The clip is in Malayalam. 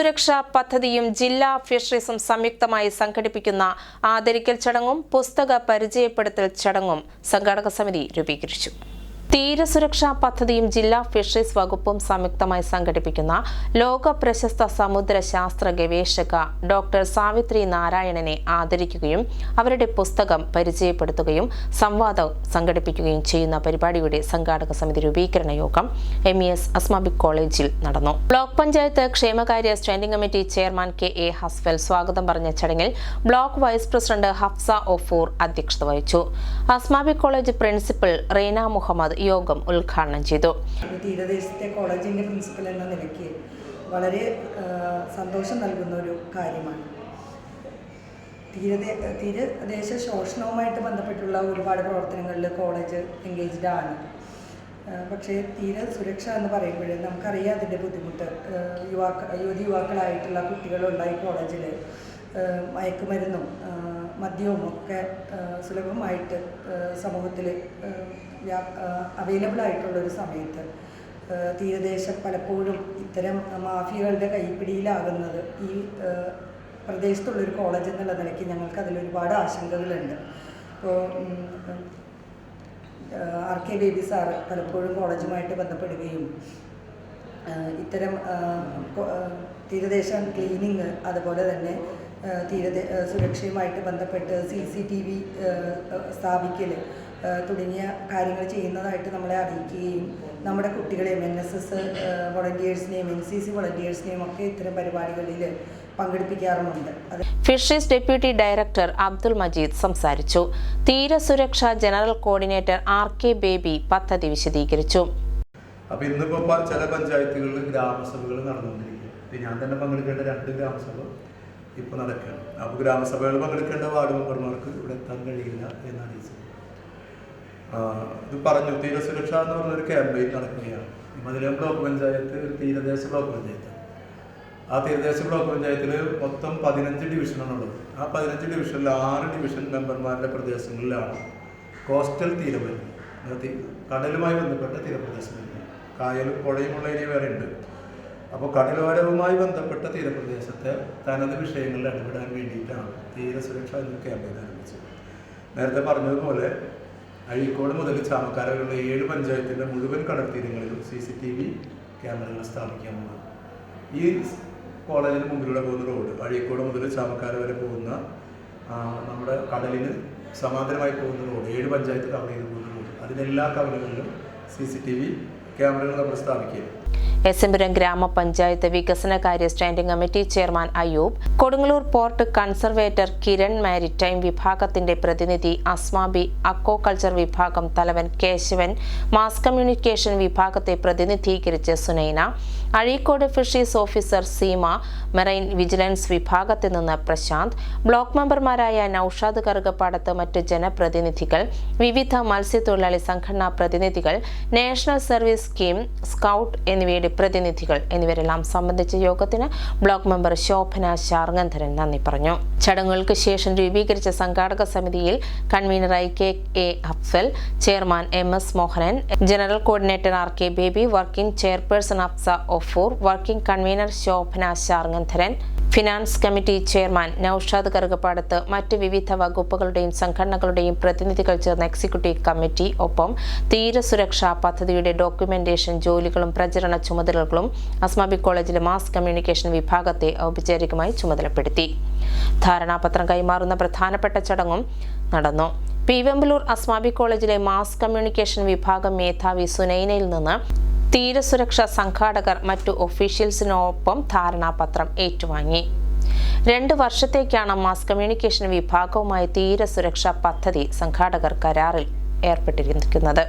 തീരസുരക്ഷാ പദ്ധതിയും ജില്ലാ ഫിഷറീസും സംയുക്തമായി സംഘടിപ്പിക്കുന്ന ആദരിക്കൽ ചടങ്ങും പുസ്തക പരിചയപ്പെടുത്തൽ ചടങ്ങും സംഘാടക സമിതി രൂപീകരിച്ചു. തീരസുരക്ഷാ പദ്ധതിയും ജില്ലാ ഫിഷറീസ് വകുപ്പും സംയുക്തമായി സംഘടിപ്പിക്കുന്ന ലോക പ്രശസ്ത സമുദ്ര ശാസ്ത്ര ഗവേഷക ഡോക്ടർ സാവിത്രി നാരായണനെ ആദരിക്കുകയും അവരുടെ പുസ്തകം പരിചയപ്പെടുത്തുകയും സംവാദം സംഘടിപ്പിക്കുകയും ചെയ്യുന്ന പരിപാടിയുടെ സംഘാടക സമിതി രൂപീകരണ യോഗം എം ഇ എസ് അസ്മാബിക് കോളേജിൽ നടന്നു. ബ്ലോക്ക് പഞ്ചായത്ത് ക്ഷേമകാര്യ standing committee chairman K A Hasfal സ്വാഗതം പറഞ്ഞ ചടങ്ങിൽ ബ്ലോക്ക് വൈസ് പ്രസിഡന്റ് ഹഫ്സ ഒഫൂർ അധ്യക്ഷത വഹിച്ചു. അസ്മാബിക് കോളേജ് പ്രിൻസിപ്പൽ റീന മുഹമ്മദ് യോഗം ഉദ്ഘാടനം ചെയ്തു. തീരദേശത്തെ കോളേജിന്റെ പ്രിൻസിപ്പൽ എന്ന നിലയ്ക്ക് വളരെ സന്തോഷം നൽകുന്ന ഒരു കാര്യമാണ്. തീരദേ തീരദേശ ശോഷണവുമായിട്ട് ബന്ധപ്പെട്ടുള്ള ഒരുപാട് പ്രവർത്തനങ്ങളിൽ കോളേജ് എൻഗേജ്ഡ് ആണ്. പക്ഷേ തീര സുരക്ഷ എന്ന് പറയുമ്പോൾ നമുക്കറിയാം അതിന്റെ ബുദ്ധിമുട്ട്. യുവാക്ക യുവതി യുവാക്കളായിട്ടുള്ള കുട്ടികളുള്ള ഈ കോളേജിൽ മയക്കുമരുന്നും മദ്യവും ഒക്കെ സുലഭമായിട്ട് സമൂഹത്തിൽ അവൈലബിൾ ആയിട്ടുള്ള ഒരു സമയത്ത് തീരദേശ പലപ്പോഴും ഇത്തരം മാഫിയകളുടെ കൈപ്പിടിയിലാകുന്നത് ഈ പ്രദേശത്തുള്ളൊരു കോളേജ് എന്നുള്ള നിലയ്ക്ക് ഞങ്ങൾക്ക് അതിൽ ഒരുപാട് ആശങ്കകളുണ്ട്. ഇപ്പോൾ ആർ കെ ബേബി സാറ് പലപ്പോഴും കോളേജുമായിട്ട് ബന്ധപ്പെടുകയും ഇത്തരം തീരദേശ ക്ലീനിങ് അതുപോലെ തന്നെ ആ, തീരദേ സുരക്ഷയുമായിട്ട് ബന്ധപ്പെട്ട് സി സി ടി വി സ്ഥാപിക്കൽ തുടങ്ങിയ കാര്യങ്ങൾ ചെയ്യുന്നതായിട്ട് നമ്മളെ അറിയിക്കുകയും നമ്മുടെ കുട്ടികളെയും എൻ എസ് എസ് വോളണ്ടിയേഴ്സിനെയും എൻ സി സി വോളണ്ടിയേഴ്സിനെയും ഒക്കെ ഇത്തരം പരിപാടികളിൽ പങ്കെടുപ്പിക്കാറുമുണ്ട്. Fisheries deputy director Abdul Majeed സംസാരിച്ചു. തീരസുരക്ഷ general coordinator R K Baby പദ്ധതി വിശദീകരിച്ചു. അപ്പൊ ഇന്നിപ്പോ ചില പഞ്ചായത്തുകളിൽ ഗ്രാമസഭകൾ നടന്നുകൊണ്ടിരിക്കും. ഞാൻ തന്നെ പങ്കെടുക്കേണ്ട രണ്ട് ഗ്രാമസഭ. ഇപ്പൊ നടക്കുകയാണ്. അപ്പൊ ഗ്രാമസഭകൾ പങ്കെടുക്കേണ്ട വാർഡ് മെമ്പർമാർക്ക് ഇവിടെ എത്താൻ കഴിയില്ല എന്നാണ് ഈ ഇത് പറഞ്ഞു തീരസുരക്ഷ എന്ന് പറഞ്ഞൊരു ക്യാമ്പയിൻ നടക്കുകയാണ്. മതിലം ബ്ലോക്ക് പഞ്ചായത്ത് തീരദേശ ബ്ലോക്ക് പഞ്ചായത്ത്. ആ തീരദേശ ബ്ലോക്ക് പഞ്ചായത്തിൽ മൊത്തം പതിനഞ്ച് ഡിവിഷനാണുള്ളത്. ആ പതിനഞ്ച് ഡിവിഷനിൽ ആറ് ഡിവിഷൻ മെമ്പർമാരുടെ പ്രദേശങ്ങളിലാണ് കോസ്റ്റൽ തീരം കടലുമായി ബന്ധപ്പെട്ട തീരപ്രദേശം വരുന്നത് കായലും പുഴയുമുള്ള ഏരിയ വേറെ ഉണ്ട് അപ്പോൾ കടലോരവുമായി ബന്ധപ്പെട്ട തീരപ്രദേശത്തെ തനത് വിഷയങ്ങളിൽ ഇടപെടാൻ വേണ്ടിയിട്ടാണ് തീരസുരക്ഷ എന്ന ക്യാമ്പയിൻ ആരംഭിച്ചത്. നേരത്തെ പറഞ്ഞതുപോലെ അഴീക്കോട് മുതൽ ചാമക്കാര വരെയുള്ള ഏഴ് പഞ്ചായത്തിന്റെ മുഴുവൻ കടൽത്തീരങ്ങളിലും സി സി ടി വി ക്യാമറകൾ സ്ഥാപിക്കാമെന്ന് ഈ കോളേജിന് മുമ്പിലൂടെ പോകുന്ന റോഡ് അഴീക്കോട് മുതൽ ചാമക്കാര വരെ പോകുന്ന നമ്മുടെ കടലിന് സമാന്തരമായി പോകുന്ന റോഡ് ഏഴ് പഞ്ചായത്ത് കവർ ചെയ്ത് പോകുന്ന റോഡ് അതിനെല്ലാ കവലകളിലും സി സി ടി വി ക്യാമറകൾ നമ്മൾ സ്ഥാപിക്കുക എസംപുരം ഗ്രാമപഞ്ചായത്ത് വികസന കാര്യ standing committee chairman Ayoob Kodungallur port conservator Kiran maritime വിഭാഗത്തിന്റെ പ്രതിനിധി അസ്മാബി അക്കോകൾച്ചർ വിഭാഗം തലവൻ കേശവൻ മാസ് കമ്മ്യൂണിക്കേഷൻ വിഭാഗത്തെ പ്രതിനിധീകരിച്ച് Sunaina Azhikode fisheries officer Seema marine vigilance വിഭാഗത്തിൽ നിന്ന് പ്രശാന്ത് ബ്ലോക്ക് മെമ്പർമാരായ നൌഷാദ് കറുകപ്പാടത്ത് മറ്റ് ജനപ്രതിനിധികൾ വിവിധ മത്സ്യത്തൊഴിലാളി സംഘടനാ പ്രതിനിധികൾ നാഷണൽ സർവീസ് സ്കീം സ്കൗട്ട് എന്നിവയുടെ പ്രതിനിധികൾ എന്നിവരെല്ലാം സംബന്ധിച്ച യോഗത്തിന് ബ്ലോക്ക് മെമ്പർ ശോഭന ശാർങ്ങന്ധരൻ നന്ദി പറഞ്ഞു. ചടങ്ങുകൾക്ക് ശേഷം രൂപീകരിച്ച സംഘാടക സമിതിയിൽ കൺവീനറായി K A Afsal chairman M S Mohanan general coordinator R K Baby working chairperson Afsa ഒഫൂർ working convener Shobhana Sharngadharan finance committee chairman Naushad Karukappadath മറ്റ് വിവിധ വകുപ്പുകളുടെയും സംഘടനകളുടെയും പ്രതിനിധികൾ ചേർന്ന എക്സിക്യൂട്ടീവ് കമ്മിറ്റി ഒപ്പം തീരസുരക്ഷാ പദ്ധതിയുടെ ഡോക്യുമെന്റേഷൻ ജോലികളും പ്രചരണ ചുമതലകളും അസ്മാബി കോളേജിലെ മാസ് കമ്മ്യൂണിക്കേഷൻ വിഭാഗത്തെ ഔപചാരികമായി ചുമതലപ്പെടുത്തി. ധാരണാപത്രം കൈമാറുന്ന പ്രധാനപ്പെട്ട ചടങ്ങും നടന്നു. പീവമ്പലൂർ അസ്മാബി കോളേജിലെ മാസ് കമ്മ്യൂണിക്കേഷൻ വിഭാഗം മേധാവി സുനൈനയിൽ നിന്ന് തീരസുരക്ഷാ സംഘാടകർ മറ്റു ഒഫീഷ്യൽസിനൊപ്പം ധാരണാപത്രം ഏറ്റുവാങ്ങി. രണ്ട് വർഷത്തേക്കാണ് മാസ് കമ്മ്യൂണിക്കേഷൻ വിഭാഗവുമായി തീരസുരക്ഷാ പദ്ധതി സംഘാടകർ കരാറിൽ ഏർപ്പെട്ടിരിക്കുന്നത്.